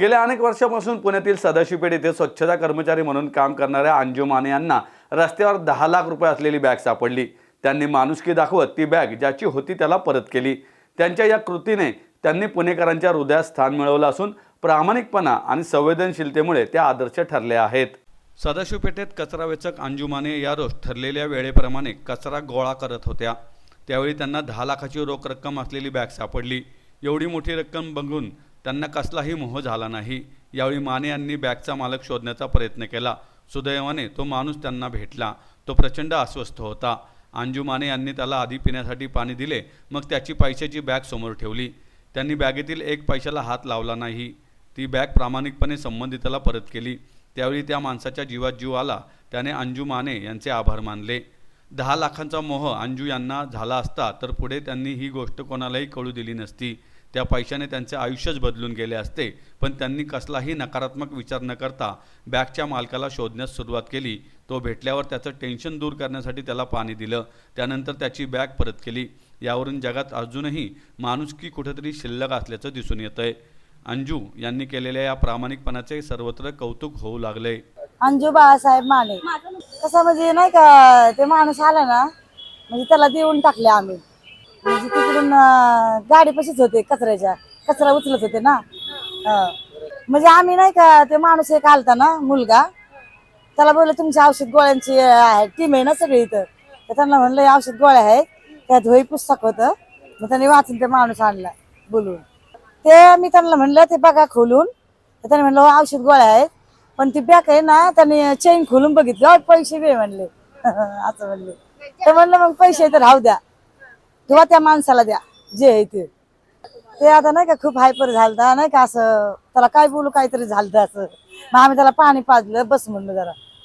गेल्या अनेक वर्षापासून पुण्यातील सदाशिवपेठ येथे स्वच्छता कर्मचारी म्हणून काम करणाऱ्या अंजू माने यांना रस्त्यावर दहा लाख रुपये असलेली बॅग सापडली. त्यांनी माणुसकी दाखवत ती बॅग ज्याची होती त्याला परत केली. त्यांच्या या कृतीने त्यांनी पुणेकरांच्या हृदयात स्थान मिळवलं असून प्रामाणिकपणा आणि संवेदनशीलतेमुळे त्या आदर्श ठरले आहेत. सदाशिव पेठेत कचरा वेचक अंजुमाने या रोज ठरलेल्या वेळेप्रमाणे कचरा गोळा करत होत्या. त्यावेळी त्यांना दहा लाखाची रोख रक्कम असलेली बॅग सापडली. एवढी मोठी रक्कम बघून त्यांना कसलाही मोह झाला नाही. यावेळी माने यांनी बॅगचा मालक शोधण्याचा प्रयत्न केला. सुदैवाने तो माणूस त्यांना भेटला. तो प्रचंड अस्वस्थ होता. अंजू माने यांनी त्याला आधी पिण्यासाठी पाणी दिले. मग त्याची पैशाची बॅग समोर ठेवली. त्यांनी बॅगेतील एक पैशाला हात लावला नाही. ती बॅग प्रामाणिकपणे संबंधिताला परत केली. त्यावेळी त्या माणसाच्या जीवात जीव आला. त्याने अंजू माने यांचे आभार मानले. दहा लाखांचा मोह अंजू यांना झाला असता तर पुढे त्यांनी ही गोष्ट कोणालाही कळू दिली नसती. त्या पैशाने त्यांचे आयुष्यच बदलून गेले असते. पण त्यांनी कसलाही नकारात्मक विचार न करता बॅगच्या मालकाला शोधण्यास सुरुवात केली. तो भेटल्यावर त्याचं टेन्शन दूर करण्यासाठी त्याला पाणी दिलं. त्यानंतर त्याची बॅग परत केली. यावरून जगात अजूनही माणुसकी कुठेतरी शिल्लक असल्याचं दिसून येतंय. अंजू यांनी केलेल्या या प्रामाणिकपणाचे सर्वत्र कौतुक होऊ लागले अंजू बाळासाहेब माने. कसं म्हणजे नाही का ते माणूस आला ना म्हणजे त्याला देऊन टाकले आम्ही. म्हणजे तिकडून गाडी पशीच होते कचऱ्याच्या. कचरा उचलत होते ना. म्हणजे आम्ही नाही का ते माणूस एक आलता ना मुलगा. त्याला बोललं तुमच्या औषध गोळ्यांची टीम आहे ना सगळी इथं. तर त्यांना म्हणलं औषध गोळ्या आहेत. त्यात होई पुस्तक होतं. मग त्यांनी वाचून ते माणूस आणला बोलून. ते मी त्यांना म्हणलं ते बघा खोलून. तर त्याने म्हणलं हो, औषध गोळ्या आहेत. पण ती बॅग आहे ना त्यांनी चेन खोलून बघितलं. पैसे बी म्हणले. असं म्हणले. तर म्हणलं मग पैसे तर राहू द्या. किंवा त्या माणसाला द्या जे आहे ते. ते आता नाही का खूप हायपर झालता नाही का असं त्याला काय बोलू काहीतरी झालं असं. मग आम्ही त्याला पाणी पाजलं बस म्हणलं जरा.